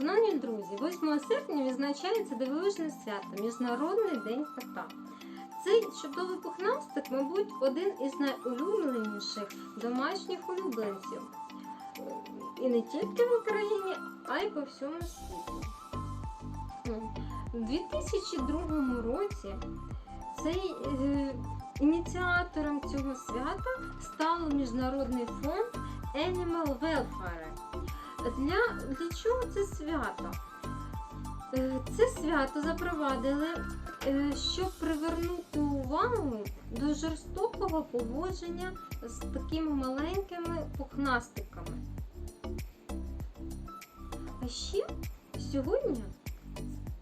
Шановні друзі, 8 серпня відзначається дивовижне свято Міжнародний день кота. Цей чудовий пухнастик, мабуть, один із найулюбленіших домашніх улюбленців. І не тільки в Україні, а й по всьому світі. У 2002 році цей е, ініціатором цього свята став Міжнародний фонд Animal Welfare. Для, для чого це свято? Е, Це свято запровадили, е, щоб привернути увагу до жорстокого поводження з такими маленькими пухнастиками. А ще сьогодні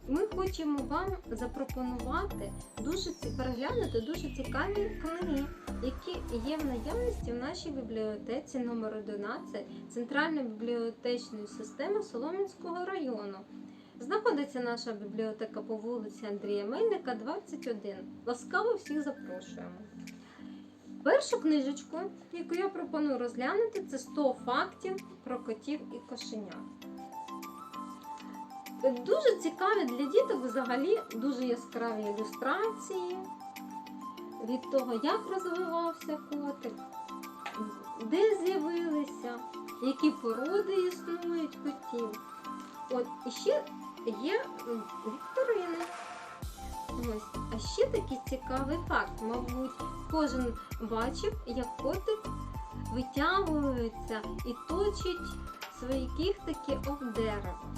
ми хочемо вам запропонувати дуже переглянути дуже цікаві книги, які є в наявності в нашій бібліотеці номер 11 Центральної бібліотечної системи Солом'янського району. Знаходиться наша бібліотека по вулиці Андрія Мельника, 21. Ласкаво всіх запрошуємо. Першу книжечку, яку я пропоную розглянути, це 100 фактів про котів і кошенят. Дуже цікаві для діток взагалі дуже яскраві ілюстрації від того, як розвивався котик, де з'явилися, які породи існують котів. От і ще є вікторини. Ось. А ще такий цікавий факт. Мабуть, кожен бачив, як котик витягується і точить свої кіхтики об дерево.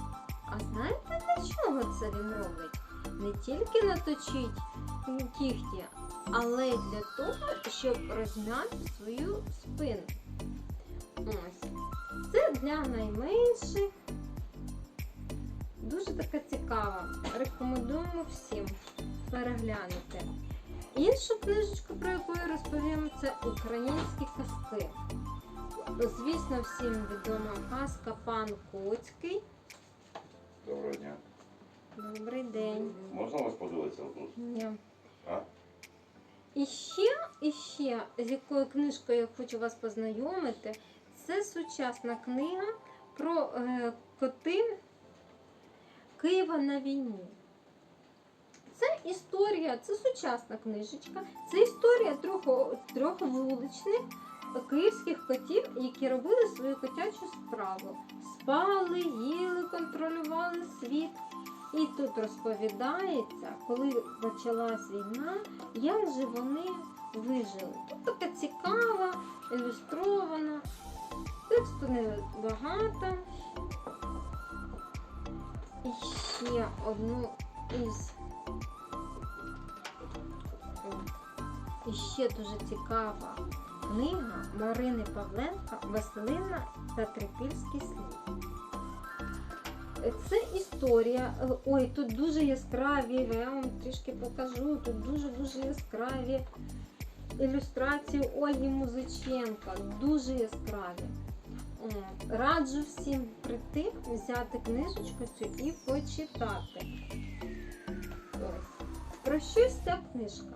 Знаєте для чого це він робить? Не тільки наточить кіхті, але й для того, щоб розм'яти свою спину. Ось. Це для найменших. Дуже така цікава. Рекомендуємо всім переглянути. Іншу книжечку, про яку я розповім, це українські казки. Звісно, всім відома казка Пан Коцький. Доброго дня. Добрий день. Можна вас подивитися тут? Ні. А? І ще, і ще, з якою книжкою я хочу вас познайомити, це сучасна книга про е, коти Києва на війні. Це історія, це сучасна книжечка, це історія трьох, трьох вуличних київських котів, які робили свою котячу справу. Спали, їли, контролювали світ. І тут розповідається, коли почалась війна, як же вони вижили. Тут така цікава, ілюстрована, тексту небагато. І ще одну із. І ще дуже цікава книга Марини Павленка Василина та Трипільський слід. Це історія. Ой, тут дуже яскраві, я вам трішки покажу. Тут дуже-дуже яскраві ілюстрації Ольги Музиченка. Дуже яскраві. Раджу всім прийти, взяти книжечку цю і почитати. Ось. Про що ця книжка?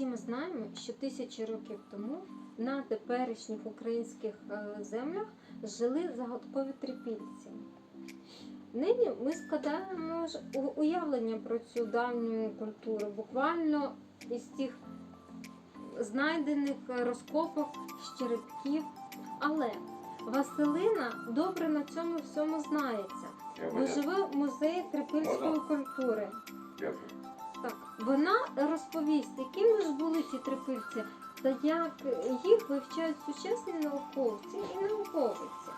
Всі ми знаємо, що тисячі років тому на теперішніх українських е, землях жили загадкові трипільці. Нині ми складаємо уявлення про цю давню культуру, буквально із тих знайдених е, розкопок з. Але Василина добре на цьому всьому знається, Я бо виняв. живе в музеї трипільської культури. Так, вона розповість, якими ж були ці трипільці, та як їх вивчають сучасні науковці і науковиці.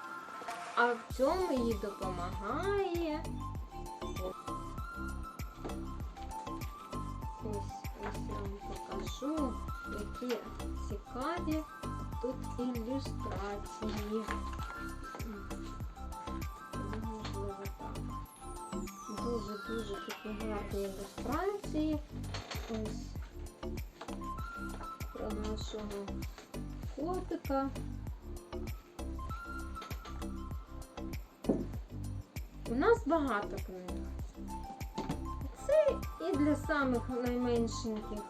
А в цьому їй допомагає. Ось, ось я вам покажу, які цікаві тут ілюстрації. Дуже-дуже такі гарні ілюстрації. Ось про нашого котика. У нас багато книг. Це і для самих найменшеньких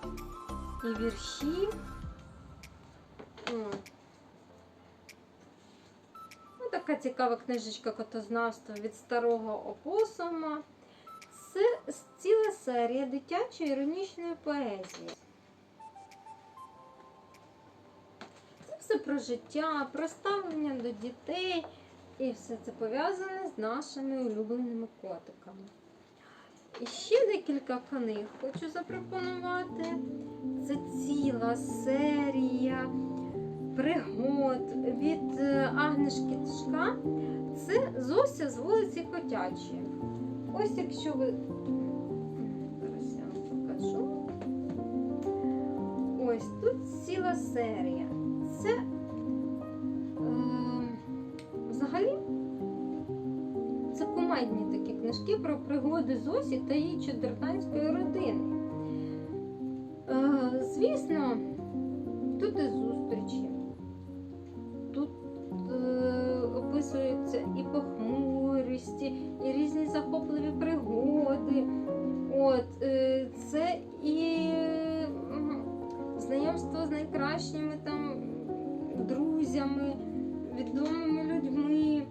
і вірші. О. Ну, така цікава книжечка котознавства від старого опосума. Це серія дитячої іронічної поезії. Це все про життя, про ставлення до дітей. І все це пов'язане з нашими улюбленими котиками. І ще декілька книг хочу запропонувати. Це ціла серія пригод від е, Агнешки Тишка. Це Зося з вулиці Котячої. Ось якщо ви. Ціла серія. Це е, взагалі це кумедні такі книжки про пригоди Зосі та її чудертанської родини. Е, звісно, тут і зустрічі. Тут е, описуються і похмурості, і різні захопливі пригоди. От, е, це найкращими там друзями, відомими людьми.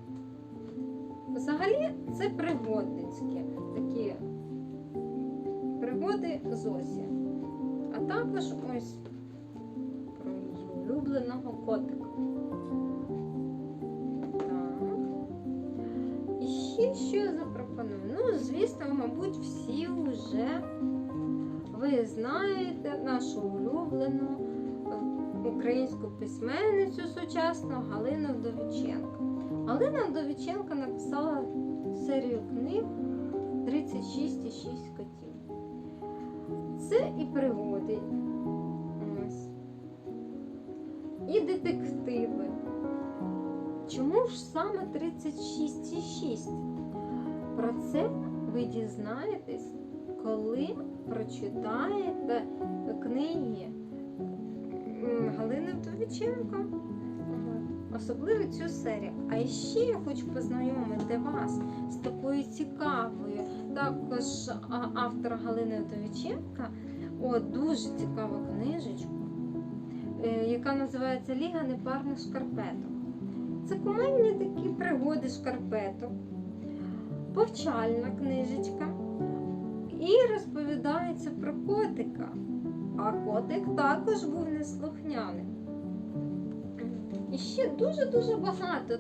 Взагалі це пригодницькі такі пригоди Зосі. А також ось про її улюбленого котика. І ще що я запропоную? Ну, звісно, мабуть, всі вже ви знаєте нашу улюблену українську письменницю сучасну Галину Вдовиченко. Галина Вдовиченко написала серію книг 36,6 котів. Це і пригоди. Ось. І детективи. Чому ж саме 36,6? Про це ви дізнаєтесь, коли прочитаєте книги Галини Вдовиченко. Особливо цю серію. А ще я хочу познайомити вас з такою цікавою, також автора Галини Вдовиченка. О, дуже цікаву книжечку, е, яка називається Ліга непарних шкарпеток. Це кумедні такі пригоди шкарпеток, повчальна книжечка. І розповідається про котика. А котик також був неслухняним. І ще дуже-дуже багато.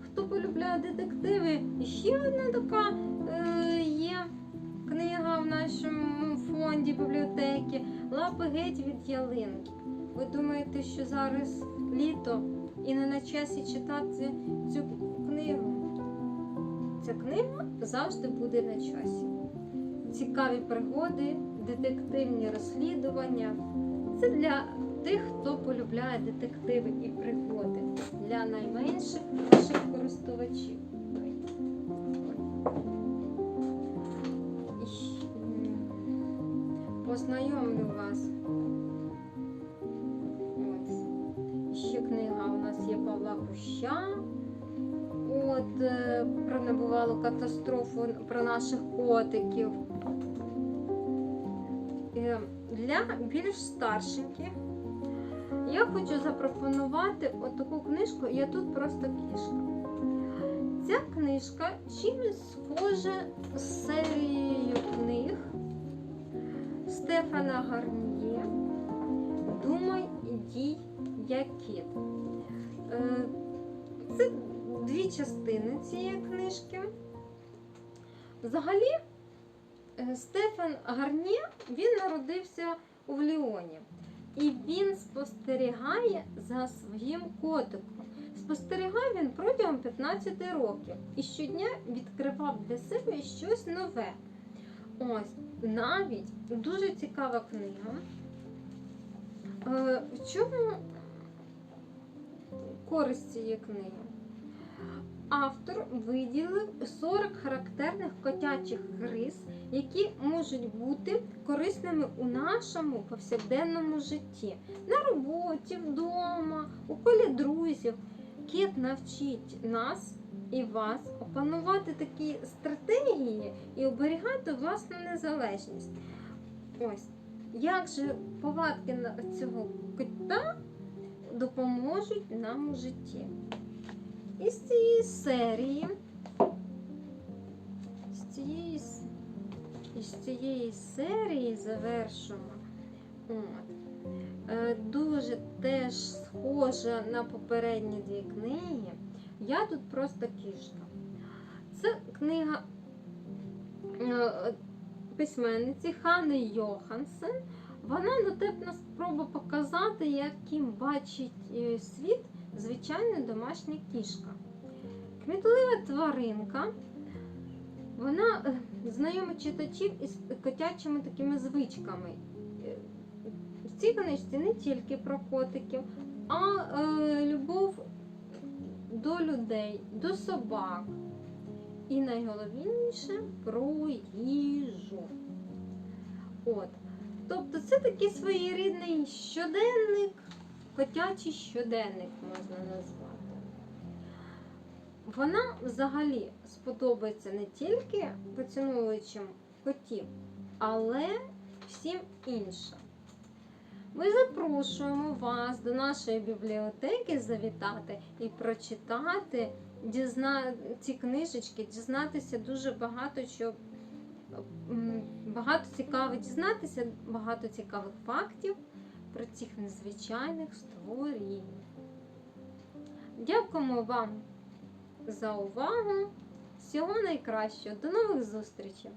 Хто полюбляє детективи, і ще одна така е, є книга в нашому фонді бібліотеки Лапи геть від ялинки. Ви думаєте, що зараз літо і не на часі читати цю книгу? Ця книга завжди буде на часі. Цікаві пригоди, детективні розслідування. Це для тих, хто полюбляє детективи і пригоди для найменших наших користувачів. Познайомлю вас. Ще книга у нас є Павла Куща. От е, про небувалу катастрофу про наших котиків. Е, Для більш старшеньких я хочу запропонувати отаку книжку Я тут просто кішка. Ця книжка чимось схожа з серією книг Стефана Гарніє Думай і дій як кіт. Е, Це дві частини цієї книжки. Взагалі, Стефан Гарніє він народився у Ліоні. І він спостерігає за своїм котиком. Спостерігав він протягом 15 років і щодня відкривав для себе щось нове. Ось, навіть дуже цікава книга. Е, В чому користь цієї книги? Автор виділив 40 характерних котячих рис, які можуть бути корисними у нашому повсякденному житті, на роботі, вдома, у колі друзів. Кіт навчить нас і вас опанувати такі стратегії і оберігати власну незалежність. Ось як же повадки цього кота допоможуть нам у житті. Із цієї серії. З цієї, із цієї серії завершимо. От. Е, Дуже теж схожа на попередні дві книги. Я тут просто кішка. Це книга е, письменниці Хани Йохансен. Вона дотепна спроба показати, яким бачить е, світ звичайна домашня кішка. Кмітлива тваринка. Вона е, знайомить читачів із котячими такими звичками. Е, В цій книжці не тільки про котиків, а е, любов до людей, до собак. І найголовніше про їжу. От. Тобто це такий своєрідний щоденник, котячий щоденник можна назвати. Вона взагалі сподобається не тільки поціновуючим котів, але всім іншим. Ми запрошуємо вас до нашої бібліотеки завітати і прочитати дізна... ці книжечки, дізнатися дуже багато що багато цікавих, дізнатися багато цікавих фактів про цих незвичайних створінь. Дякуємо вам за увагу. Всього найкращого. До нових зустрічей!